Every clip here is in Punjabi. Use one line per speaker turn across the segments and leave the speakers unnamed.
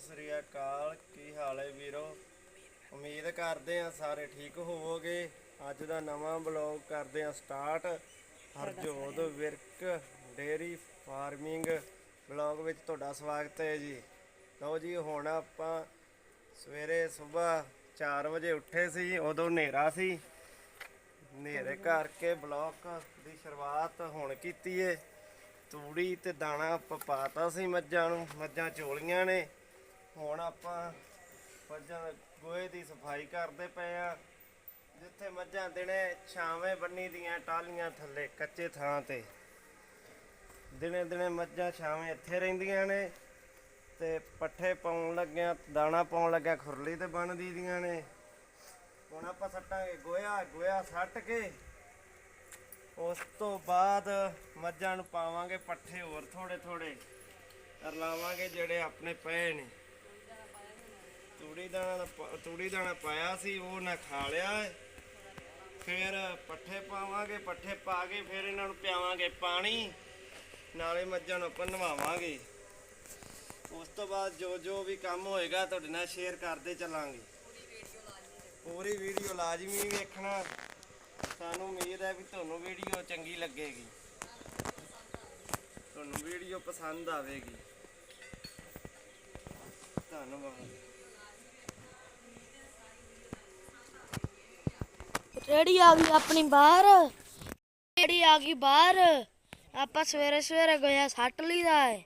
ਸਤਿ ਸ੍ਰੀ ਅਕਾਲ। ਕੀ ਹਾਲ ਹੈ ਵੀਰੋ? ਉਮੀਦ ਕਰਦੇ ਆ ਸਾਰੇ ਠੀਕ ਹੋਵੋਗੇ। ਅੱਜ ਦਾ ਨਵਾਂ ਬਲੌਗ ਕਰਦੇ ਆ start. Harjot Virk dairy farming blog ਵਿੱਚ ਤੁਹਾਡਾ ਸਵਾਗਤ ਹੈ ਜੀ। ਲਓ ਜੀ, ਹੁਣ ਆਪਾਂ ਸਵੇਰੇ ਸਵੇਰ 4 ਵਜੇ ਉੱਠੇ ਸੀ, ਉਦੋਂ ਹਨੇਰਾ ਸੀ। ਹਨੇਰੇ ਕਰਕੇ ਬਲੌਗ ਦੀ ਸ਼ੁਰੂਆਤ ਹੁਣ ਕੀਤੀ ਏ। ਤੂੜੀ ਤੇ ਦਾਣਾ ਆਪਾਂ ਪਾਤਾ ਸੀ ਮੱਝਾਂ ਨੂੰ, ਮੱਝਾਂ ਚੋਲੀਆਂ ਨੇ। ਹੁਣ ਆਪਾਂ ਮੱਝਾਂ ਦੇ ਗੋਹੇ ਦੀ ਸਫ਼ਾਈ ਕਰਦੇ ਪਏ ਆ, ਜਿੱਥੇ ਮੱਝਾਂ ਦਿਨੇ ਛਾਵੇਂ ਬੰਨੀ ਦੀਆਂ ਟਾਲੀਆਂ ਥੱਲੇ ਕੱਚੇ ਥਾਂ ਤੇ। ਦਿਨੇ ਦਿਨੇ ਮੱਝਾਂ ਛਾਵੇਂ ਇੱਥੇ ਰਹਿੰਦੀਆਂ ਨੇ ਤੇ ਪੱਠੇ ਪਾਉਣ ਲੱਗਿਆ, ਦਾਣਾ ਪਾਉਣ ਲੱਗਿਆ ਖੁਰਲੀ ਤੇ ਬੰਨਦੀ ਦੀਆਂ ਨੇ। ਹੁਣ ਆਪਾਂ ਸੱਟਾਂਗੇ ਗੋਇਆ ਗੋਇਆ ਸੱਟ ਕੇ। ਉਸ ਤੋਂ ਬਾਅਦ ਮੱਝਾਂ ਨੂੰ ਪਾਵਾਂਗੇ ਪੱਠੇ ਹੋਰ ਥੋੜੇ ਥੋੜੇ ਰਲਾਵਾਂਗੇ ਜਿਹੜੇ ਆਪਣੇ ਪਏ ਨੇ। ਤੂੜੀ ਦਾਣਾ ਦਾ ਪ- ਤੂੜੀ ਦਾਣਾ ਪਾਇਆ ਸੀ, ਉਹ ਨਾ ਖਾ ਲਿਆ। ਹੈ। ਫਿਰ ਪੱਠੇ ਪਾਵਾਂਗੇ, ਪੱਠੇ ਪਾ ਕੇ ਫਿਰ ਇਹਨਾਂ ਨੂੰ ਪਿਆਵਾਂਗੇ ਪਾਣੀ। ਨਾਲੇ ਮੱਝਾਂ ਨੂੰ ਆਪਾਂ ਨਵਾਵਾਂਗੇ। ਉਸ ਤੋਂ ਬਾਅਦ ਜੋ ਜੋ ਵੀ ਕੰਮ ਹੋਏਗਾ, ਤੁਹਾਡੇ ਨਾਲ ਸ਼ੇਅਰ ਕਰਦੇ ਚੱਲਾਂਗੇ। ਪੂਰੀ ਵੀਡੀਓ ਲਾਜ਼ਮੀ ਵੇਖਣਾ। ਸਾਨੂੰ ਉਮੀਦ ਹੈ ਵੀ ਤੁਹਾਨੂੰ ਵੀਡੀਓ ਚੰਗੀ ਲੱਗੇਗੀ। ਤੁਹਾਨੂੰ ਵੀਡੀਓ ਪਸੰਦ ਆਵੇਗੀ। ਧੰਨਵਾਦ।
ਰੇੜੀ ਆ ਗਈ ਆਪਣੀ ਬਾਹਰ। ਰੇੜੀ ਆ ਗਈ ਬਾਹਰ। ਆਪਾਂ ਸਵੇਰੇ ਸਵੇਰੇ ਗਿਆ ਸੱਟ ਲਈਦਾ ਹੈ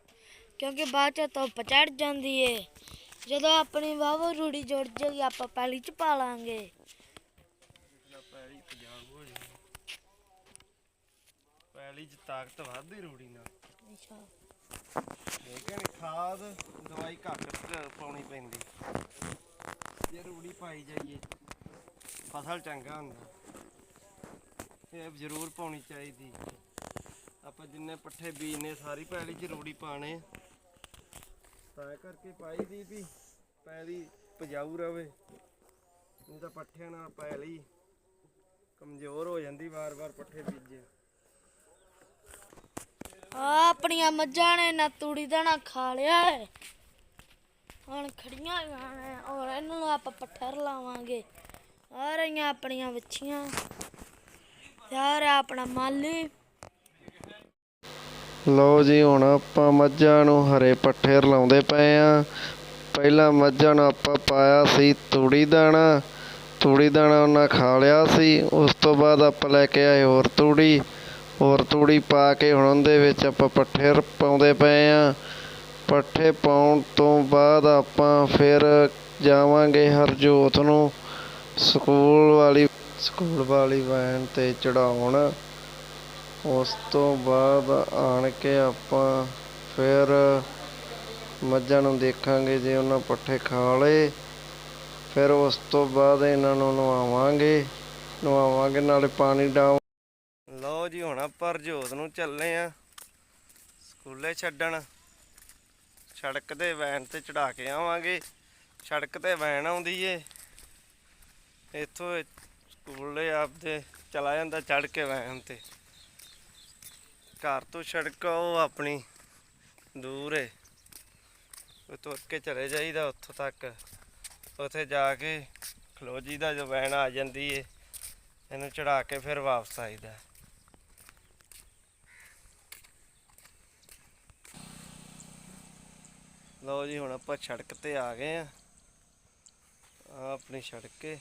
ਕਿਉਂਕਿ ਬਾਅਦ ਚ ਧੁੱਪ ਚੜ ਜਾਂਦੀ ਏ। ਜਦੋਂ ਆਪਣੀ ਵਾਵੋ ਰੂੜੀ ਜੁੜ ਜਾਏਗੀ ਆਪਾਂ ਪੈਲੀ ਚ ਪਾ ਲਾਂਗੇ।
ਪੈਲੀ ਚ ਤਾਕਤ ਵੱਧਦੀ ਰੂੜੀ ਨਾਲ।
ਅੱਛਾ।
ਲੇਕਿਨ ਖਾਦ ਦਵਾਈ ਘੱਟ ਪਾਉਣੀ ਪੈਂਦੀ। ਜੇ ਰੂੜੀ ਪਾਈ ਜਾਈਏ। ਫਸਲ ਚੰਗਾ ਹੁੰਦਾ। ਇਹ ਜ਼ਰੂਰ ਪਾਉਣੀ ਚਾਹੀਦੀ। ਆਪਾਂ ਜਿੰਨੇ ਪੱਠੇ ਬੀਜਨੇ, ਸਾਰੀ ਪੈਲੀ 'ਚ ਰੂੜੀ ਪਾਣੇ ਤਾਂ ਕਰਕੇ ਪਾਈ ਦੀ ਵੀ ਪੈਲੀ ਪਜਾਊ ਰਵੇ। ਨਹੀਂ ਤਾਂ ਪੱਠਿਆਂ ਨਾਲ ਪੈਲੀ ਕਮਜ਼ੋਰ ਹੋ ਜਾਂਦੀ ਵਾਰ-ਵਾਰ ਪੱਠੇ ਬੀਜੇ।
ਆ ਆਪਣੀਆਂ ਮੱਝਾਂ ਨੇ ਨਾ ਤੂੜੀ ਦਾਣਾ ਖਾ ਲਿਆ ਹੈ ਹੁਣ ਖੜੀਆਂ ਹੋਈਆਂ ਨੇ ਔਰ ਇਹਨਾਂ ਨੂੰ ਆਪਾਂ ਪੱਠਰ ਲਾਵਾਂਗੇ ਆ ਰਹੀਆਂ ਆਪਣੀਆਂ ਵੱਛੀਆਂ ਯਾਰ ਆਪਣਾ ਮਾਲੀ
ਲਓ ਜੀ, ਹੁਣ ਆਪਾਂ ਮੱਝਾਂ ਨੂੰ ਹਰੇ ਪੱਠੇ ਰਲਾਉਂਦੇ ਪਏ ਆ। ਪਹਿਲਾਂ ਮੱਝਾਂ ਨੂੰ ਆਪਾਂ ਪਾਇਆ ਸੀ ਤੂੜੀ ਦਾਣਾ। ਤੂੜੀ ਦਾਣਾ ਉਹਨਾਂ ਖਾ ਲਿਆ ਸੀ। ਉਸ ਤੋਂ ਬਾਅਦ ਆਪਾਂ ਲੈ ਕੇ ਆਏ ਹੋਰ ਤੂੜੀ। ਹੋਰ ਤੂੜੀ ਪਾ ਕੇ ਹੁਣ ਉਹਦੇ ਵਿੱਚ ਆਪਾਂ ਪੱਠੇ ਪਾਉਂਦੇ ਪਏ ਆ। ਪੱਠੇ ਪਾਉਣ ਤੋਂ ਬਾਅਦ ਆਪਾਂ ਫਿਰ ਜਾਵਾਂਗੇ ਹਰਜੋਤ ਨੂੰ। ਸਕੂਲ ਵਾਲੀ ਸਕੂਲ ਵਾਲੀ ਵੈਨ ਤੇ ਚੜਾਉਣ। ਉਸ ਤੋਂ ਬਾਅਦ ਆਣ ਕੇ ਆਪਾਂ ਫਿਰ ਮੱਝਾਂ ਨੂੰ ਦੇਖਾਂਗੇ ਜੇ ਉਹਨਾਂ ਪੱਠੇ ਖਾ ਲਏ। ਫਿਰ ਉਸ ਤੋਂ ਬਾਅਦ ਇਹਨਾਂ ਨੂੰ ਨਵਾਵਾਂਗੇ। ਨਵਾਵਾਂਗੇ, ਨਾਲੇ ਪਾਣੀ ਡਾਉ ਲਓ ਜੀ, ਹੁਣ ਆਪਾਂ ਰਜੋਤ ਨੂੰ ਚੱਲੇ ਆ ਸਕੂਲੇ ਛੱਡਣ। ਸੜਕ ਤੇ ਵੈਨ ਤੇ ਚੜਾ ਕੇ ਆਵਾਂਗੇ। ਸੜਕ ਤੇ ਵੈਨ ਆਉਂਦੀ ਏ। ਇੱਥੋਂ ਸਕੂਲੇ ਆਪਦੇ ਚਲਾ ਜਾਂਦਾ ਚੜ ਕੇ ਵੈਨ ਤੇ। ਘਰ ਤੋਂ ਸੜਕ ਉਹ ਆਪਣੀ ਦੂਰ ਏ। ਉਹ ਤੁਰ ਕੇ ਚਲੇ ਜਾਈਦਾ, ਉੱਥੋਂ ਤੱਕ। ਉੱਥੇ ਜਾ ਕੇ ਖਲੋ ਜੀ ਦਾ ਜੋ ਵੈਨ ਆ ਜਾਂਦੀ ਏ, ਇਹਨੂੰ ਚੜਾ ਕੇ ਫਿਰ ਵਾਪਸ ਆਈਦਾ। ਲਓ ਜੀ, ਹੁਣ ਆਪਾਂ ਸੜਕ ਤੇ ਆ ਗਏ ਆ। ਆ ਆਪਣੀ ਸੜਕ ਏ।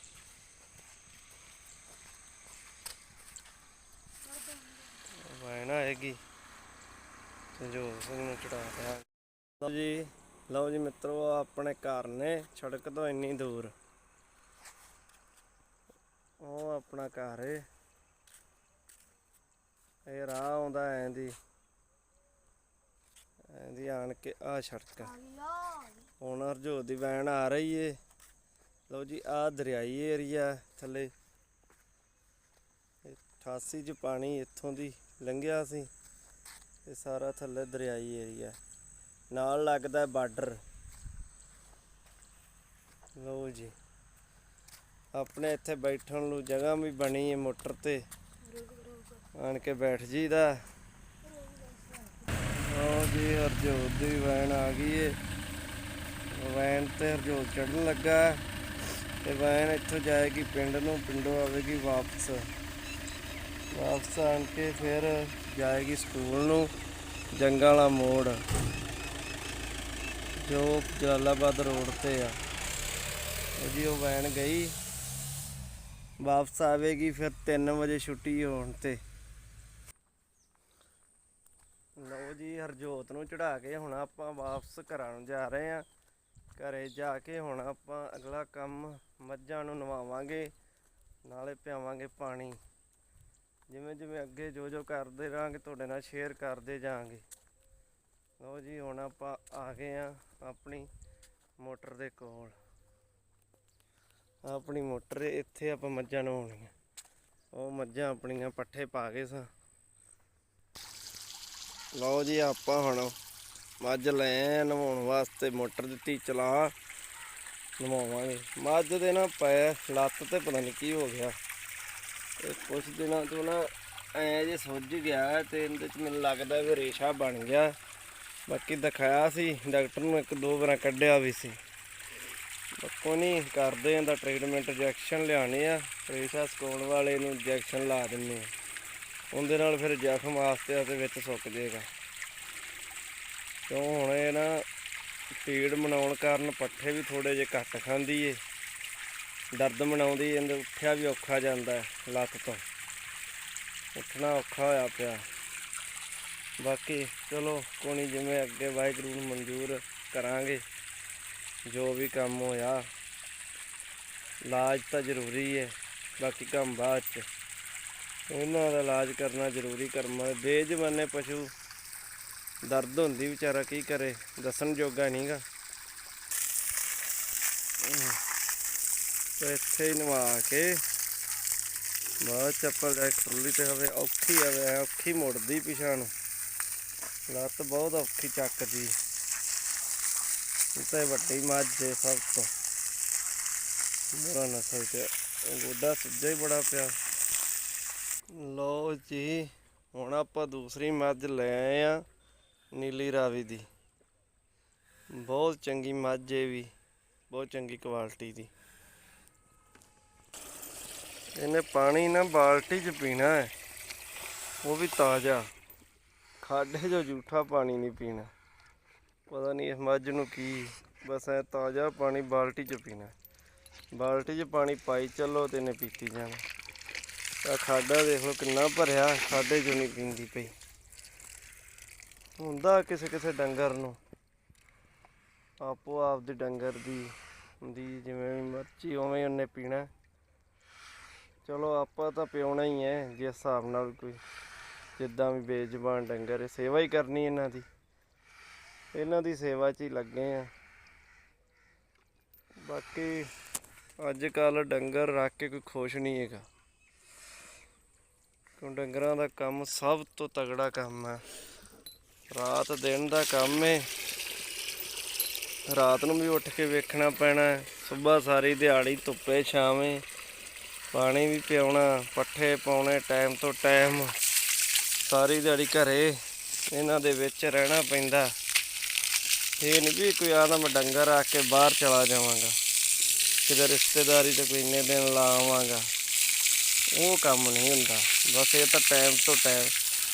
ਵੈਨ ਆਏਗੀ ਸੰਜੋਗ ਸਿੰਘ ਨੂੰ ਚੜਾ ਦਿਆ ਲਓ ਜੀ ਲਓ ਜੀ ਮਿੱਤਰੋ ਆਪਣੇ ਘਰ ਨੇ, ਸੜਕ ਤੋਂ ਇੰਨੀ ਦੂਰ। ਉਹ ਆਪਣਾ ਘਰ ਏ। ਇਹ ਰਾਹ ਆਉਂਦਾ ਐਂ ਦੀ। ਐਂ ਦੀ ਆਣ ਕੇ ਆ ਸੜਕ। ਹੁਣ ਹਰਜੋਤ ਦੀ ਵੈਨ ਆ ਰਹੀ ਏ। ਲਓ ਜੀ ਆ ਦਰਿਆਈ ਏਰੀਆ ਥੱਲੇ। 88 ਚ ਪਾਣੀ ਇੱਥੋਂ ਦੀ। ਲੰਘਿਆ ਸੀ ਇਹ ਸਾਰਾ ਥੱਲੇ ਦਰਿਆਈ ਏਰੀਆ। ਨਾਲ ਲੱਗਦਾ ਬਾਰਡਰ। ਲਓ ਜੀ। ਆਪਣੇ ਇੱਥੇ ਬੈਠਣ ਨੂੰ ਜਗ੍ਹਾ ਵੀ ਬਣੀ ਹੈ ਮੋਟਰ ਤੇ। ਆਣ ਕੇ ਬੈਠ ਜੀਦਾ ਲਓ ਜੀ, ਹਰਜੋਤ ਦੀ ਵੈਨ ਆ ਗਈ ਏ। ਵੈਨ ਤੇ ਹਰਜੋਤ ਚੜਨ ਲੱਗਾ। ਹੈ ਤੇ ਵੈਨ ਇੱਥੋਂ ਜਾਏਗੀ, ਪਿੰਡ ਨੂੰ, ਪਿੰਡੋਂ ਆਵੇਗੀ ਵਾਪਸ। ਵਾਪਸ ਆਣ ਕੇ ਫਿਰ ਜਾਏਗੀ ਸਕੂਲ ਨੂੰ, ਜੰਗਾਂ ਵਾਲਾ ਮੋੜ, ਜੋ ਜਲਾਲਾਬਾਦ ਰੋਡ ਤੇ ਆ। ਉਹ ਜੀ ਉਹ ਵੈਨ ਗਈ, ਵਾਪਸ ਆਵੇਗੀ ਫਿਰ 3 ਵਜੇ ਛੁੱਟੀ ਹੋਣ ਤੇ। ਲਓ ਜੀ, ਹਰਜੋਤ ਨੂੰ ਚੜਾ ਕੇ ਹੁਣ ਆਪਾਂ ਵਾਪਸ ਘਰਾਂ ਨੂੰ ਜਾ ਰਹੇ ਆ ਘਰੇ ਜਾ ਕੇ ਹੁਣ ਆਪਾਂ ਅਗਲਾ ਕੰਮ ਮੱਝਾਂ ਨੂੰ ਨਵਾਵਾਂਗੇ, ਨਾਲੇ ਪਿਆਵਾਂਗੇ ਪਾਣੀ। ਜਿਵੇਂ ਜਿਵੇਂ ਅੱਗੇ ਜੋ ਜੋ ਕਰਦੇ ਰਹਾਂਗੇ, ਤੁਹਾਡੇ ਨਾਲ ਸ਼ੇਅਰ ਕਰਦੇ ਜਾਾਂਗੇ ਲਓ ਜੀ, ਹੁਣ ਆਪਾਂ ਆ ਗਏ ਆ ਆਪਣੀ ਮੋਟਰ ਦੇ ਕੋਲ। ਆਪਣੀ ਮੋਟਰ ਇੱਥੇ ਆਪਾਂ ਮੱਝਾਂ ਨਵਾਉਣੀਆਂ। ਉਹ ਮੱਝਾਂ ਆਪਣੀਆਂ ਪੱਠੇ ਪਾ ਗਏ ਸਾਂ। ਲਓ ਜੀ, ਆਪਾਂ ਹੁਣ ਮੱਝ ਲੈ ਨਵਾਉਣ ਵਾਸਤੇ, ਮੋਟਰ ਦਿੱਤੀ ਚਲਾ ਨਵਾਵਾਂਗੇ। ਮੱਝ ਦੇ ਨਾ ਪੈ, ਲੱਤ ਤੇ ਪਤਾ ਨਹੀਂ ਕੀ ਹੋ ਗਿਆ। ਇਹ ਕੁਛ ਦਿਨਾਂ ਤੋਂ ਨਾ ਐ ਜੇ ਸੁੱਜ ਗਿਆ ਹੈ ਤੇ ਇਹਦੇ ਚ ਮੈਨੂੰ ਲੱਗਦਾ ਵੀ ਰੇਸ਼ਾ ਬਣ ਗਿਆ। ਬਾਕੀ ਦਿਖਾਇਆ ਸੀ, ਡਾਕਟਰ ਨੂੰ ਇੱਕ ਦੋ ਵਾਰਾਂ ਕੱਢਿਆ ਵੀ ਸੀ। ਬੱਕੋ ਨਹੀਂ ਕਰਦੇ ਇਹਦਾ ਦਾ ਟ੍ਰੀਟਮੈਂਟ ਇੰਜੈਕਸ਼ਨ ਲਿਆਣੇ ਆ। ਰੇਸ਼ਾ ਸਕਾਉਣ ਵਾਲੇ ਨੂੰ ਇੰਜੈਕਸ਼ਨ ਲਾ ਦਿੰਨੇ ਆ। ਉਹਦੇ ਨਾਲ ਫਿਰ ਜ਼ਖਮ ਆਸਤੇ ਤੇ ਵਿੱਚ ਸੁੱਕ ਜਾਏਗਾ। ਕਿਉਂ ਹੁਣ ਇਹ ਨਾ ਪੀੜ ਮਨਾਉਣ ਕਾਰਨ ਪੱਠੇ ਵੀ ਥੋੜੇ ਜਿਹੇ ਘੱਟ ਖਾਂਦੀ ਏ। ਦਰਦ ਮਨਾਉਂਦੀ ਇਹਦੇ ਉੱਠਿਆ ਵੀ ਔਖਾ ਜਾਂਦਾ ਲੱਤ ਤੋਂ। ਉੱਠਣਾ ਔਖਾ ਹੋਇਆ ਪਿਆ। ਬਾਕੀ ਚਲੋ ਕੋਣੀ ਜਿਵੇਂ ਅੱਗੇ ਵਾਹਿਗੁਰੂ ਨੂੰ ਮਨਜ਼ੂਰ ਕਰਾਂਗੇ, ਜੋ ਵੀ ਕੰਮ ਹੋਇਆ। ਇਲਾਜ ਤਾਂ ਜ਼ਰੂਰੀ ਹੈ, ਬਾਕੀ ਕੰਮ ਬਾਅਦ ਚ। ਉਹਨਾਂ ਦਾ ਇਲਾਜ ਕਰਨਾ ਜ਼ਰੂਰੀ ਕਰਮਾਂ ਬੇਜ਼ਮਾਨੇ ਪਸ਼ੂ, ਦਰਦ ਹੁੰਦੀ ਵਿਚਾਰਾ ਕੀ ਕਰੇ, ਦੱਸਣ ਜੋਗਾ ਨਹੀਂਗਾ ਤੇ ਇੱਥੇ ਹੀ ਨਵਾ ਕੇ ਬਾਅਦ ਚੱਪਲ ਜਾ ਖੁੱਲੀ ਤੇ ਹਵੇ ਔਖੀ ਆਵੇ ਔਖੀ ਮੁੜਦੀ ਪਿਛਾਂ ਨੂੰ। ਲੱਤ ਬਹੁਤ ਔਖੀ ਚੱਕਦੀ। ਇਹ ਤਾਂ ਵੱਡੀ ਮੱਝ ਹੈ ਸਭ ਤੋਂ। ਮੇਰਾ ਨਸਲ ਤੇ ਗੋਡਾ ਸੁੱਜਾ ਹੀ ਬੜਾ ਪਿਆ। ਲੋ ਜੀ, ਹੁਣ ਆਪਾਂ ਦੂਸਰੀ ਮੱਝ ਲੈ ਆਏ ਆ ਨੀਲੀ ਰਾਵੀ ਦੀ। ਬਹੁਤ ਚੰਗੀ ਮੱਝ ਏ ਵੀ। ਬਹੁਤ ਚੰਗੀ ਕੁਆਲਿਟੀ ਦੀ। ਇਹਨੇ ਪਾਣੀ ਨਾ ਬਾਲਟੀ 'ਚ ਪੀਣਾ ਹੈ। ਉਹ ਵੀ ਤਾਜ਼ਾ। ਖਾਡੇ 'ਚੋਂ ਜੂਠਾ ਪਾਣੀ ਨਹੀਂ ਪੀਣਾ। ਪਤਾ ਨਹੀਂ ਇਸ ਮੱਝ ਨੂੰ ਕੀ, ਬਸ ਐ ਤਾਜ਼ਾ ਪਾਣੀ ਬਾਲਟੀ 'ਚ ਪੀਣਾ। ਬਾਲਟੀ 'ਚ ਪਾਣੀ ਪਾਈ ਚੱਲੋ ਤੇ ਇਹਨੇ ਪੀਤੀ ਜਾਣਾ। ਆ ਖਾਡਾ ਦੇਖ ਲਓ ਕਿੰਨਾ ਭਰਿਆ, ਖਾਡੇ 'ਚੋਂ ਨਹੀਂ ਪੀਂਦੀ ਪਈ। ਹੁੰਦਾ ਕਿਸੇ ਕਿਸੇ ਡੰਗਰ ਨੂੰ। ਆਪੋ ਆਪ ਦੇ ਡੰਗਰ ਦੀ ਹੁੰਦੀ, ਜਿਵੇਂ ਵੀ ਮਰਜ਼ੀ ਉਵੇਂ ਉਹਨੇ ਪੀਣਾ। ਚਲੋ ਆਪਾਂ ਤਾਂ ਪਿਉਣਾ ਹੀ ਹੈ ਜਿਸ ਹਿਸਾਬ ਨਾਲ ਕੋਈ ਜਿੱਦਾਂ ਵੀ ਬੇਜ਼ਬਾਨ ਡੰਗਰ ਹੈ ਸੇਵਾ ਹੀ ਕਰਨੀ ਇਹਨਾਂ ਦੀ। ਇਹਨਾਂ ਦੀ ਸੇਵਾ 'ਚ ਹੀ ਲੱਗੇ ਆ। ਬਾਕੀ ਅੱਜ ਕੱਲ ਡੰਗਰ ਰੱਖ ਕੇ ਕੋਈ ਖੁਸ਼ ਨਹੀਂ ਹੈਗਾ। ਕਿਉਂ ਡੰਗਰਾਂ ਦਾ ਕੰਮ ਸਭ ਤੋਂ ਤਗੜਾ ਕੰਮ ਹੈ ਰਾਤ ਦਿਨ ਦਾ ਕੰਮ ਹੈ ਰਾਤ ਨੂੰ ਵੀ ਉੱਠ ਕੇ ਵੇਖਣਾ ਪੈਣਾ ਸਵੇਰ ਸਾਰੀ ਦਿਹਾੜੀ ਧੁੱਪੇ ਛਾਵੇਂ। ਪਾਣੀ ਵੀ ਪਿਆਉਣਾ, ਪੱਠੇ ਪਾਉਣੇ ਟਾਈਮ ਤੋਂ ਟਾਈਮ ਸਾਰੀ ਦਿਹਾੜੀ ਘਰੇ ਇਹਨਾਂ ਦੇ ਵਿੱਚ ਰਹਿਣਾ ਪੈਂਦਾ। ਇਹ ਨਹੀਂ ਵੀ ਕੋਈ ਆਦਾ ਮੈਂ ਡੰਗਰ ਆ ਕੇ ਬਾਹਰ ਚਲਾ ਜਾਵਾਂਗਾ, ਕਿਤੇ ਰਿਸ਼ਤੇਦਾਰੀ ਤੇ ਕੋਈ ਇੰਨੇ ਦਿਨ ਲਾ ਆਵਾਂਗਾ। ਉਹ ਕੰਮ ਨਹੀਂ ਹੁੰਦਾ, ਬਸ ਇਹ ਤਾਂ ਟਾਈਮ ਤੋਂ ਟਾਈਮ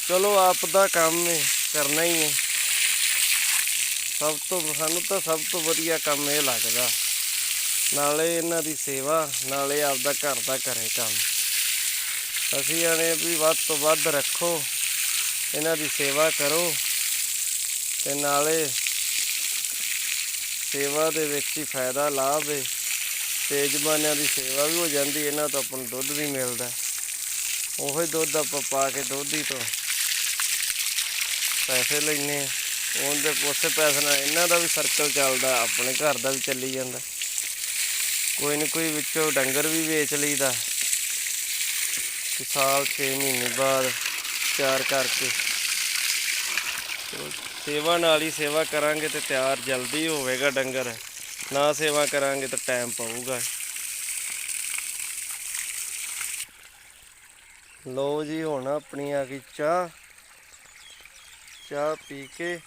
ਚਲੋ ਆਪ ਦਾ ਕੰਮ ਹੈ ਕਰਨਾ ਹੀ ਹੈ ਸਭ ਤੋਂ, ਸਾਨੂੰ ਤਾਂ ਸਭ ਤੋਂ ਵਧੀਆ ਕੰਮ ਇਹ ਲੱਗਦਾ। ਨਾਲੇ ਇਹਨਾਂ ਦੀ ਸੇਵਾ, ਨਾਲੇ ਆਪਦਾ ਘਰ ਦਾ ਕਰੇ ਕੰਮ। ਅਸੀਂ ਆਨੇ ਵੀ ਵੱਧ ਤੋਂ ਵੱਧ ਰੱਖੋ, ਇਹਨਾਂ ਦੀ ਸੇਵਾ ਕਰੋ ਤੇ ਨਾਲੇ ਸੇਵਾ ਦੇ ਵਿੱਚ ਹੀ ਫਾਇਦਾ ਲਾਭ ਹੈ ਤੇ ਜਮਾਨਿਆਂ ਦੀ ਸੇਵਾ ਵੀ ਹੋ ਜਾਂਦੀ, ਇਹਨਾਂ ਤੋਂ ਆਪਾਂ ਨੂੰ ਦੁੱਧ ਵੀ ਮਿਲਦਾ। ਉਹੀ ਦੁੱਧ ਆਪਾਂ ਪਾ ਕੇ ਦੋਧੀ ਤੋਂ ਪੈਸੇ ਲੈਨੇ ਆ ਉਹਦੇ ਉਸੇ ਪੈਸੇ ਨਾਲ ਇਹਨਾਂ ਦਾ ਵੀ ਸਰਕਲ ਚੱਲਦਾ, ਆਪਣੇ ਘਰ ਦਾ ਵੀ ਚੱਲੀ ਜਾਂਦਾ। ਕੋਈ ਨਾ, ਕੋਈ ਵਿੱਚੋਂ ਡੰਗਰ ਵੀ ਵੇਚ ਲਈਦਾ। ਕਿ ਸਾਲ 6 ਮਹੀਨੇ ਬਾਅਦ ਤਿਆਰ ਕਰਕੇ ਸੇਵਾ ਨਾਲ ਹੀ ਸੇਵਾ ਕਰਾਂਗੇ ਤੇ ਤਿਆਰ ਜਲਦੀ ਹੋਵੇਗਾ ਡੰਗਰ। ਨਾ ਸੇਵਾ ਕਰਾਂਗੇ ਤਾਂ ਟਾਈਮ ਪਊਗਾ। ਲੋ ਜੀ, ਹੁਣ ਆਪਣੀ ਆ ਗਈ ਚਾਹ। ਚਾਹ ਪੀ ਕੇ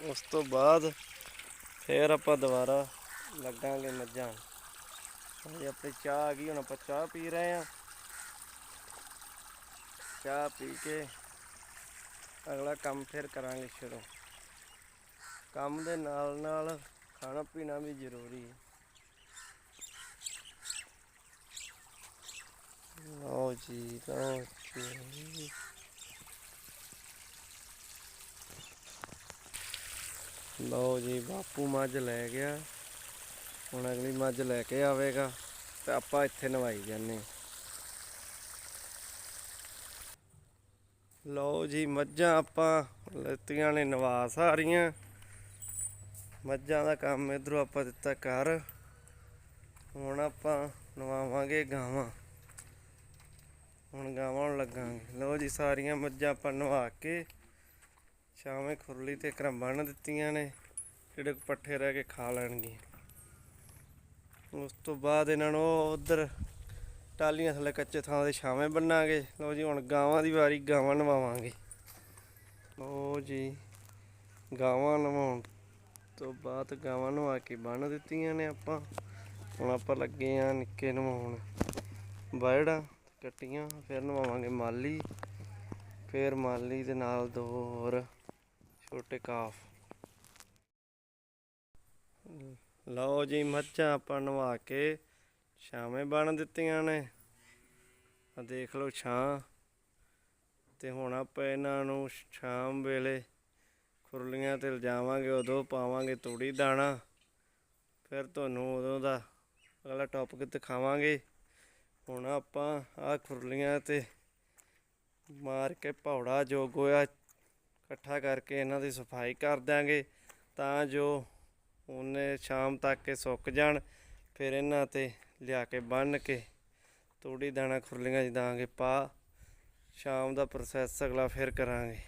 ਉਸ ਤੋਂ ਬਾਅਦ ਫੇਰ ਆਪਾਂ ਦੁਬਾਰਾ ਲੱਗਾਂਗੇ ਮੱਝਾਂ। ਹਾਂਜੀ ਆਪਣੀ ਚਾਹ ਆ ਗਈ, ਹੁਣ ਆਪਾਂ ਚਾਹ ਪੀ ਰਹੇ ਆ ਚਾਹ ਪੀ ਕੇ ਅਗਲਾ ਕੰਮ ਫਿਰ ਕਰਾਂਗੇ ਸ਼ੁਰੂ। ਕੰਮ ਦੇ ਨਾਲ ਨਾਲ ਖਾਣਾ ਪੀਣਾ ਵੀ ਜ਼ਰੂਰੀ ਹੈ। ਲਓ ਜੀ ਲਓ ਜੀ। ਲਓ ਜੀ, ਬਾਪੂ ਮੱਝ ਲੈ ਗਿਆ। ਹੁਣ ਅਗਲੀ ਮੱਝ ਲੈ ਕੇ ਆਵੇਗਾ ਤੇ ਆਪਾਂ ਇੱਥੇ ਨਵਾਈ ਜਾਂਦੇ ਲਓ ਜੀ, ਮੱਝਾਂ ਆਪਾਂ ਲੈਤੀਆਂ ਨੇ, ਨਵਾ ਸਾਰੀਆਂ। ਮੱਝਾਂ ਦਾ ਕੰਮ ਇਧਰੋਂ ਆਪਾਂ ਦਿੱਤਾ ਕਰ ਹੁਣ ਆਪਾਂ ਨਵਾਵਾਂਗੇ ਗਾਵਾਂ। ਹੁਣ ਗਾਵਾਂ ਨੂੰ ਲੱਗਾਂਗੇ। ਲਓ ਜੀ, ਸਾਰੀਆਂ ਮੱਝਾਂ ਆਪਾਂ ਨਵਾ ਕੇ ਸ਼ਾਮੇ ਖੁਰਲੀ ਤੇ ਘਰਾਂ ਬੰਨ ਦਿੱਤੀਆਂ ਨੇ, ਜਿਹੜੇ ਪੱਠੇ ਰਹਿ ਕੇ ਖਾ ਲੈਣਗੇ ਉਸ ਤੋਂ ਬਾਅਦ ਇਹਨਾਂ ਨੂੰ ਉਧਰ ਟਾਲੀਆਂ ਥੱਲੇ ਕੱਚੇ ਥਾਂ ਦੇ ਛਾਵੇਂ ਬੰਨਾਂਗੇ। ਲਓ ਜੀ, ਹੁਣ ਗਾਵਾਂ ਦੀ ਵਾਰੀ, ਗਾਵਾਂ ਨਵਾਵਾਂਗੇ। ਲਓ ਜੀ, ਗਾਵਾਂ ਨਵਾਉਣ ਤੋਂ ਬਾਅਦ ਗਾਵਾਂ ਨਵਾ ਕੇ ਬੰਨ ਦਿੱਤੀਆਂ ਨੇ ਆਪਾਂ। ਹੁਣ ਆਪਾਂ ਲੱਗੇ ਆ ਨਿੱਕੇ ਨਵਾਉਣ। ਬੈੜਾ ਕੱਟੀਆਂ, ਫਿਰ ਨਵਾਵਾਂਗੇ ਮਾਲੀ, ਫਿਰ ਮਾਲੀ ਦੇ ਨਾਲ ਦੋ ਹੋਰ, ਛੋਟੇ ਕਾਫ। ਲਓ ਜੀ ਮੱਝਾਂ ਆਪਾਂ ਨਵਾ ਕੇ ਛਾਵੇਂ ਬਣ ਦਿੱਤੀਆਂ ਨੇ। ਆ ਦੇਖ ਲਓ ਛਾਂ। ਤੇ ਹੁਣ ਆਪਾਂ ਇਹਨਾਂ ਨੂੰ ਸ਼ਾਮ ਵੇਲੇ ਖੁਰਲੀਆਂ ਤੇ ਲਿਜਾਵਾਂਗੇ, ਉਦੋਂ ਪਾਵਾਂਗੇ ਤੂੜੀ ਦਾਣਾ। ਫਿਰ ਤੁਹਾਨੂੰ ਉਦੋਂ ਦਾ ਅਗਲਾ ਟੌਪਿਕ ਦਿਖਾਵਾਂਗੇ। ਹੁਣ ਆਪਾਂ ਆ ਖੁਰਲੀਆਂ ਤੇ ਮਾਰ ਕੇ ਪੌੜਾ ਜੋ ਗੋਇਆ ਇਕੱਠਾ ਕਰਕੇ ਇਹਨਾਂ ਦੀ ਸਫ਼ਾਈ ਕਰ ਦਿਆਂਗੇ। ਤਾਂ ਜੋ ਉਹਨੇ ਸ਼ਾਮ ਤੱਕ ਇਹ ਸੁੱਕ ਜਾਣ ਫਿਰ ਇਹਨਾਂ ਤੇ ਲਿਆ ਕੇ ਬੰਨ ਕੇ ਤੂੜੀ ਦਾਣਾ ਖੁਰਲੀਆਂ 'ਚ ਦਾਂਗੇ ਪਾ ਸ਼ਾਮ ਦਾ ਪ੍ਰੋਸੈਸ ਅਗਲਾ ਫਿਰ ਕਰਾਂਗੇ।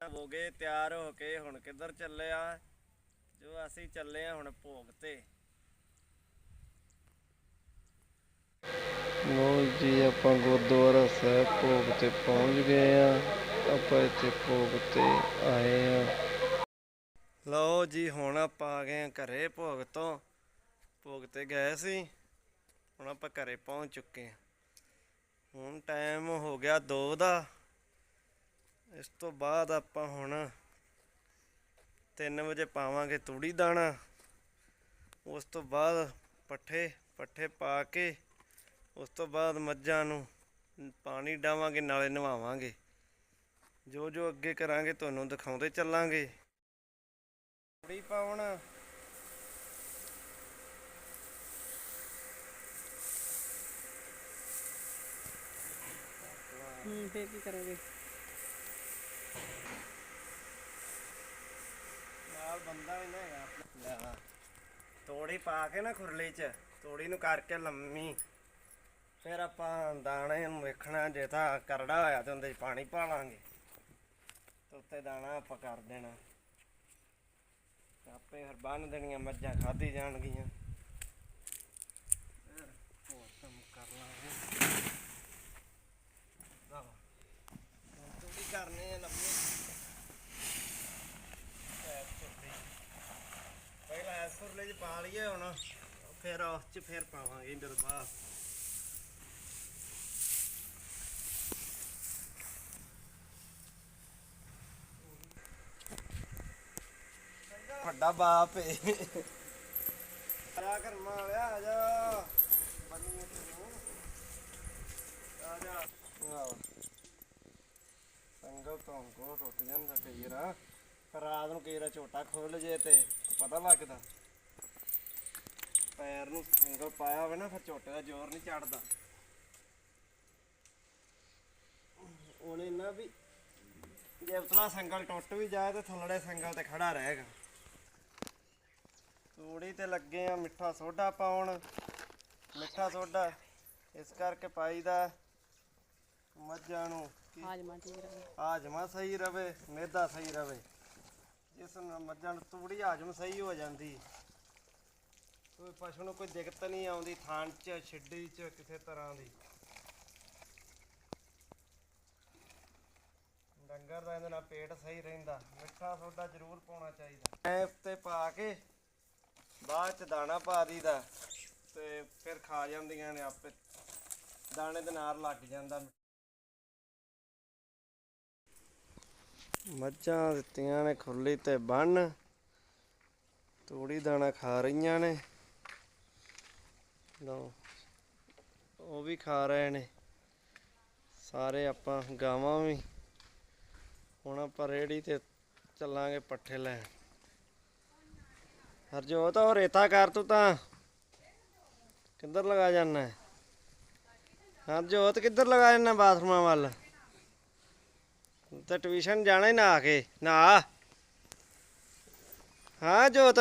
ਹੋ ਗਏ ਤਿਆਰ ਹੋ ਕੇ ਹੁਣ ਕਿੱਧਰ ਚੱਲੇ ਆ? ਜੋ ਅਸੀਂ ਚੱਲੇ ਆ ਹੁਣ ਭੋਗ ਤੇ। ਲੋ ਜੀ ਆਪਾਂ ਗੁਰਦੁਆਰਾ ਸਾਹਿਬ ਭੋਗ ਤੇ ਪਹੁੰਚ ਗਏ ਆ। ਆਪਾਂ ਇੱਥੇ ਭੋਗ ਤੇ ਆਏ ਆ। ਲਓ ਜੀ, ਹੁਣ ਆਪਾਂ ਆ ਗਏ ਆ ਘਰੇ ਭੋਗ ਤੋਂ। ਭੋਗ ਤੇ ਗਏ ਸੀ। ਹੁਣ ਆਪਾਂ ਘਰੇ ਪਹੁੰਚ ਚੁੱਕੇ ਹਾਂ ਹੁਣ ਟਾਈਮ ਹੋ ਗਿਆ 2 ਦਾ। ਇਸ ਤੋਂ ਬਾਅਦ ਆਪਾਂ ਹੁਣ 3 ਵਜੇ ਪਾਵਾਂਗੇ ਤੂੜੀ ਦਾਣਾ। ਉਸ ਤੋਂ ਬਾਅਦ ਪੱਠੇ ਪੱਠੇ ਪਾ ਕੇ, ਉਸ ਤੋਂ ਬਾਅਦ ਮੱਝਾਂ ਨੂੰ ਪਾਣੀ ਡਾਵਾਂਗੇ, ਨਾਲੇ ਨਵਾਵਾਂਗੇ। ਜੋ ਜੋ ਅੱਗੇ ਕਰਾਂਗੇ, ਤੁਹਾਨੂੰ ਦਿਖਾਉਂਦੇ ਚੱਲਾਂਗੇ। ਤੂੜੀ ਪਾਉਣ।
ਹੂੰ ਫੇਰ ਕੀ ਕਰੋਗੇ?
ਨਾਲ ਬੰਦਾ ਵੀ ਨਾ ਹੈਗਾ ਆਪਣਾ। ਲੈ। ਤੋੜੀ ਪਾ ਕੇ ਨਾ ਖੁਰਲੀ 'ਚ ਤੋੜੀ ਨੂੰ ਕਰਕੇ ਲੰਮੀ। ਫਿਰ ਆਪਾਂ ਦਾਣੇ ਨੂੰ ਵੇਖਣਾ ਜੇ ਤਾਂ ਕਰੜਾ ਹੋਇਆ ਤੇ ਉਹਦੇ 'ਚ ਪਾਣੀ ਪਾ ਲਾਂਗੇ। ਤੇ ਉੱਤੇ ਦਾਣਾ ਆਪਾਂ ਕਰ ਦੇਣਾ। ਆਪੇ ਫਿਰ ਬੰਨ ਦੇਣੀਆਂ, ਮੱਝਾਂ ਖਾਧੀ ਜਾਣਗੀਆਂ। ਫਿਰ ਹੋਰ ਕੰਮ ਕਰ ਲਾਂਗੇ। ਆਹ। ਤੋੜੀ ਕਰਨੇ ਆ ਲੰਮੀ ਪਹਿਲਾਂ ਇਸ ਕੁਰਲੇ 'ਚ ਪਾ ਲਈਏ ਹੁਣ, ਫਿਰ ਉਸ 'ਚ ਫਿਰ ਪਾਵਾਂਗੇ ਇੰਦਰ ਬਾਅਦ। ਵੱਡਾ ਬਾਪ ਏ। ਆ ਕਰ ਮਾਲਿਆ ਆ ਜਾ। ਬੰਨੀ ਤੈਨੂੰ। ਆ ਜਾ। ਆਹ। ਸੰਗਲ ਤੋਂ ਕੋ ਟੁੱਟ ਜਾਂਦਾ ਕਈ ਰਾ ਰਾਤ ਨੂੰ ਕਈ ਰਾ ਝੋਟਾ ਖੋਲ ਜੇ ਤੇ ਪਤਾ ਲੱਗਦਾ। ਪੈਰ ਨੂੰ ਸੰਗਲ ਪਾਇਆ ਹੋਵੇ ਨਾ ਫਿਰ ਝੋਟੇ ਦਾ ਜ਼ੋਰ ਨਹੀਂ ਚੜਦਾ। ਉਹਨੇ ਨਾ ਵੀ ਜੇ ਉਤਲਾ ਸੰਗਲ ਟੁੱਟ ਵੀ ਜਾਏ ਤੇ ਥੱਲੜੇ ਸੰਗਲ ਤੇ ਖੜਾ ਰਹੇਗਾ। ਤੂੜੀ ਤੇ ਲੱਗੇ ਆ ਮਿੱਠਾ ਸੋਡਾ ਪਾਉਣ। ਮਿੱਠਾ ਸੋਡਾ ਇਸ ਕਰਕੇ ਪਾਈਦਾ ਮੱਝਾਂ ਨੂੰ
ਹਾਜਮਾ ਠੀਕ ਰਹੇ
ਹਾਜਮਾ ਸਹੀ ਰਵੇ ਮਿਹਦਾ ਸਹੀ ਰਵੇ। ਜਿਸ ਨਾਲ ਮੱਝਾਂ ਨੂੰ ਤੂੜੀ ਹਾਜਮ ਸਹੀ ਹੋ ਜਾਂਦੀ। ਕੋਈ ਪਸ਼ੂ ਨੂੰ ਕੋਈ ਦਿੱਕਤ ਨਹੀਂ ਆਉਂਦੀ ਥਾਣ ਚ ਛਿੱਡੀ ਚ ਕਿਸੇ ਤਰ੍ਹਾਂ ਦੀ। ਡੰਗਰ ਦਾ ਇਹਦੇ ਨਾਲ ਪੇਟ ਸਹੀ ਰਹਿੰਦਾ। ਮਿੱਠਾ ਸੋਡਾ ਜ਼ਰੂਰ ਪਾਉਣਾ ਚਾਹੀਦਾ। ਐ ਉੱਤੇ ਪਾ ਕੇ ਬਾਅਦ ਚ ਦਾਣਾ ਪਾ ਦੀਦਾ ਤੇ ਫਿਰ ਖਾ ਜਾਂਦੀਆਂ ਨੇ ਆਪੇ। ਦਾਣੇ ਦੇ ਨਾਲ ਲੱਗ ਜਾਂਦਾ। ਮੱਝਾਂ ਦਿੱਤੀਆਂ ਨੇ ਖੁੱਲੀ ਤੇ ਬੰਨ। ਤੂੜੀ ਦਾਣਾ ਖਾ ਰਹੀਆਂ ਨੇ। ਲਓ, ਉਹ ਵੀ ਖਾ ਰਹੇ ਨੇ। ਸਾਰੇ ਆਪਾਂ ਗਾਵਾਂ ਵੀ। ਹੁਣ ਆਪਾਂ ਰੇੜੀ ਤੇ ਚੱਲਾਂਗੇ ਪੱਠੇ ਲੈਣ। ਹਰਜੋਤ, ਉਹ ਰੇਤਾ ਕਰ ਤੂੰ ਤਾਂ। ਕਿੱਧਰ ਲਗਾ ਜਾਣਾ ਹੈ ਹਰਜੋਤ, ਕਿੱਧਰ ਲਗਾ ਜਾਣਾ ਬਾਥਰੂਮਾਂ ਵੱਲ? ਤਾਂ ਟਿਊਸ਼ਨ ਜਾਣਾ ਹੀ ਨਾ ਆ ਕੇ, ਨਾ। ਹਾਂ ਜੋਤ?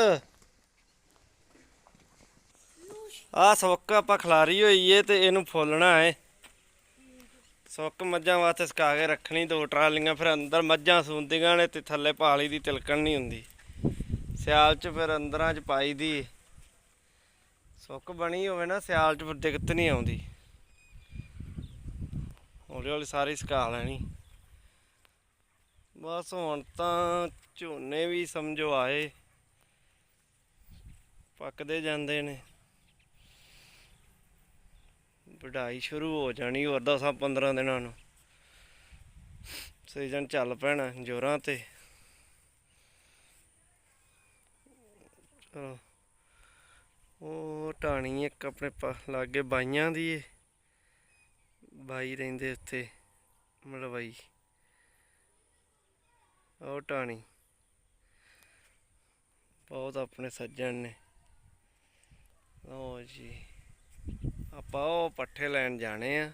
ਆ ਸੁੱਕ ਆਪਾਂ ਖਲਾਰੀ ਹੋਈ ਏ ਤੇ ਇਹਨੂੰ ਫੋਲਣਾ ਏ। ਸੁੱਕ ਮੱਝਾਂ ਵਾਸਤੇ ਸੁਕਾ ਕੇ ਰੱਖਣੀ, ਦੋ ਟਰਾਲੀਆਂ, ਫਿਰ ਅੰਦਰ ਮੱਝਾਂ ਸੂੰਦੀਆਂ ਨੇ ਤੇ ਥੱਲੇ ਪਾਲੀ ਦੀ ਤਿਲਕਣ ਨਹੀਂ ਹੁੰਦੀ। ਸਿਆਲ 'ਚ ਫਿਰ ਅੰਦਰਾਂ 'ਚ ਪਾਈ ਦੀ। ਸੁੱਕ ਬਣੀ ਹੋਵੇ ਨਾ ਸਿਆਲ 'ਚ ਫਿਰ ਦਿੱਕਤ ਨਹੀਂ ਆਉਂਦੀ। ਹੌਲੀ ਹੌਲੀ ਸਾਰੀ ਸੁਕਾ ਲੈਣੀ। ਬਸ ਹੁਣ ਤਾਂ ਝੋਨੇ ਵੀ ਸਮਝੋ ਆਏ। ਪੱਕਦੇ ਜਾਂਦੇ ਨੇ। ਵਢਾਈ ਸ਼ੁਰੂ ਹੋ ਜਾਣੀ ਹੋਰ 10 15 ਦਿਨਾਂ ਨੂੰ। ਸੀਜ਼ਨ ਚੱਲ ਪੈਣਾ ਜੋਰਾਂ ਤੇ। ਚਲੋ ਉਹ ਟਾਣੀ ਇੱਕ ਆਪਣੇ ਲਾਗੇ ਬਾਈਆਂ ਦੀ ਏ। ਬਾਈ ਰਹਿੰਦੇ ਉੱਥੇ, ਮਲਵਈ। ਉਹ ਟਾਣੀ ਬਹੁਤ ਆਪਣੇ ਸੱਜਣ ਨੇ। ਲਓ ਜੀ। ਆਪਾਂ ਉਹ ਪੱਠੇ ਲੈਣ ਜਾਣੇ ਆ।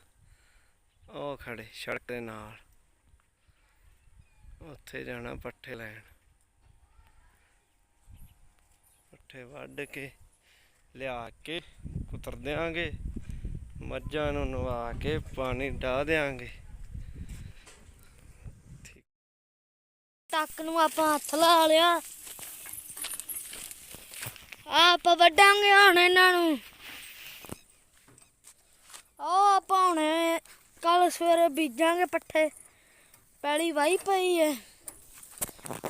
ਉਹ ਖੜੇ, ਸੜਕ ਦੇ ਨਾਲ। ਉੱਥੇ ਜਾਣਾ ਪੱਠੇ ਲੈਣ। ਪੱਠੇ ਵੱਢ ਕੇ ਲਿਆ ਕੇ ਕੁਤਰ ਦਿਆਂਗੇ। ਮੱਝਾਂ ਨੂੰ ਨਵਾ ਕੇ ਪਾਣੀ ਡਾਹ ਦਿਆਂਗੇ।
ਤੱਕ ਨੂੰ ਆਪਾਂ ਹੱਥ ਲਾ ਲਿਆ। ਆ ਆਪਾਂ ਵੱਡਾਂਗੇ ਹੁਣ ਇਹਨਾਂ ਨੂੰ। ਉਹ ਆਪਾਂ ਹੁਣੇ ਕੱਲ ਸਵੇਰੇ ਬੀਜਾਂਗੇ ਪੱਠੇ। ਪਹਿਲੀ ਵਾਈ ਪਈ ਹੈ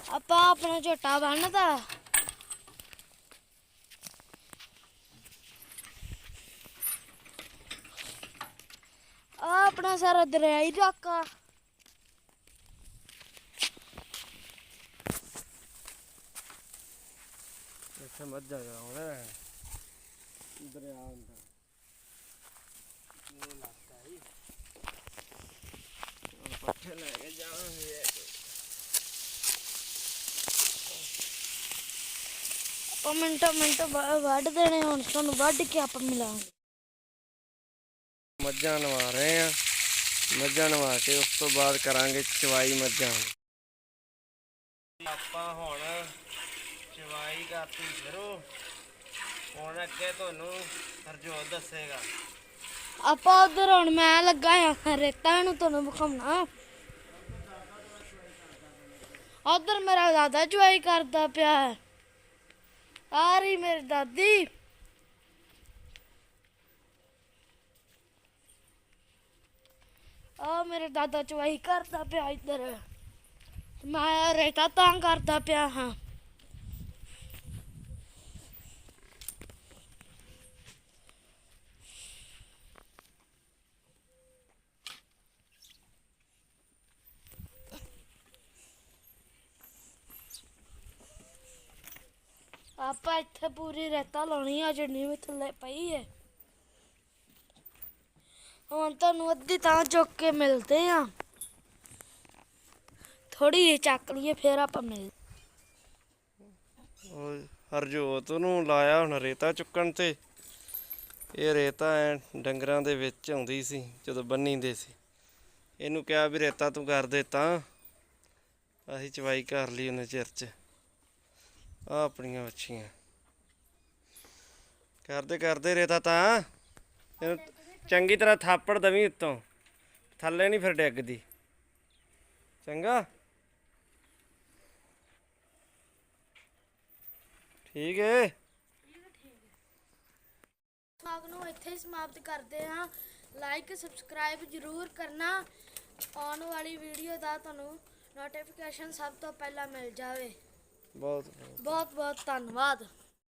ਆਪਾਂ ਆਪਣਾ ਝੋਟਾ ਬੰਨਦਾ ਆ ਆਪਣਾ ਸਾਰਾ ਦਰਿਆ ਹੀ ਇਲਾਕਾ।
ਇੱਥੇ ਮੱਝਾਂ ਜਾਉਂਦਾ ਦਰਿਆ ਹੁੰਦਾ ਇਹ ਲੱਗਦਾ ਹੀ। ਹੁਣ ਪੱਠੇ ਲੈ ਕੇ ਜਾਵਾਂਗੇ।
ਆਪਾਂ ਮਿੰਟੋ ਮਿੰਟ ਵੱਢ ਦੇਣੇ ਹੁਣ ਤੁਹਾਨੂੰ ਵੱਢ ਕੇ ਆਪਾਂ ਮਿਲਾਂਗੇ।
ਮੱਝਾਂ ਨਵਾ ਰਹੇ ਆ। ਮੱਝਾਂ ਨਵਾ ਕੇ ਉਸ ਤੋਂ ਬਾਅਦ ਕਰਾਂਗੇ ਚਵਾਈ ਮੱਝਾਂ। ਆਪਾਂ ਹੁਣ ਚਵਾਈ ਕਰਤੀ ਸ਼ੁਰੂ। ਹੁਣ ਅੱਗੇ ਤੁਹਾਨੂੰ ਹਰਜੋਤ ਦੱਸੇਗਾ।
ਆਪਾਂ ਉਧਰ ਹੁਣ ਮੈਂ ਲੱਗਾ ਆ ਰੇਤਾ ਨੂੰ ਤੁਹਾਨੂੰ ਵਿਖਾਉਣਾ। ਉਧਰ ਮੇਰਾ ਦਾਦਾ ਚੁਆਈ ਕਰਦਾ ਪਿਆ। ਹੈ ਆ ਰਹੀ ਮੇਰੀ ਦਾਦੀ। ਆ ਮੇਰੇ ਦਾਦਾ ਚੁਆਈ ਕਰਦਾ ਪਿਆ ਇੱਧਰ। ਮੈਂ ਰੇਤਾ ਤਾਂ ਕਰਦਾ ਪਿਆ ਹਾਂ। ਆਪਾਂ ਇੱਥੇ ਪੂਰੀ ਰੇਤਾ ਲਾਉਣੀ ਆ ਜਿਹੜੀ ਵੀ ਥੱਲੇ ਪਈ ਹੈ ਹੁਣ ਤੁਹਾਨੂੰ ਅੱਧੀ ਤਾਂ ਚੁੱਕ ਕੇ ਮਿਲਦੇ ਆ ਥੋੜੀ ਜਿਹੀ ਚੱਕ ਲਈਏ, ਫਿਰ ਆਪਾਂ ਮਿਲ
ਉਹ ਹਰਜੋਤ ਨੂੰ ਲਾਇਆ ਹੁਣ ਰੇਤਾ ਚੁੱਕਣ ਤੇ। ਇਹ ਰੇਤਾ ਐ ਡੰਗਰਾਂ ਦੇ ਵਿੱਚ ਆਉਂਦੀ ਸੀ, ਜਦੋਂ ਬੰਨੀਦੇ ਸੀ। ਇਹਨੂੰ ਕਿਹਾ ਵੀ ਰੇਤਾ ਤੂੰ ਕਰ ਦੇ ਤਾਂ। ਅਸੀਂ ਚਵਾਈ ਕਰ ਲਈ ਉਹਨੇ ਚਿਰ ਚ। ਆ ਆਪਣੀਆਂ ਵੱਛੀਆਂ। ਕਰਦੇ ਕਰਦੇ ਰੇਤਾ ਤਾਂ। ਇਹਨੂੰ ਚੰਗੀ ਤਰ੍ਹਾਂ ਥਾਪੜ ਦਵੀਂ ਉੱਤੋਂ। ਥੱਲੇ ਨਹੀਂ ਫਿਰ ਡਿੱਗਦੀ। ਚੰਗਾ? ਠੀਕ ਹੈ
ਵਲੌਗ ਨੂੰ ਇੱਥੇ ਹੀ ਸਮਾਪਤ ਕਰਦੇ ਹਾਂ। ਲਾਈਕ ਸਬਸਕ੍ਰਾਈਬ ਜਰੂਰ ਕਰਨਾ। ਆਉਣ ਵਾਲੀ ਵੀਡੀਓ ਦਾ ਤੁਹਾਨੂੰ ਨੋਟੀਫਿਕੇਸ਼ਨ ਸਭ ਤੋਂ ਪਹਿਲਾਂ ਮਿਲ ਜਾਵੇ।
ਬਹੁਤ ਬਹੁਤ
ਬਹੁਤ ਬਹੁਤ ਧੰਨਵਾਦ।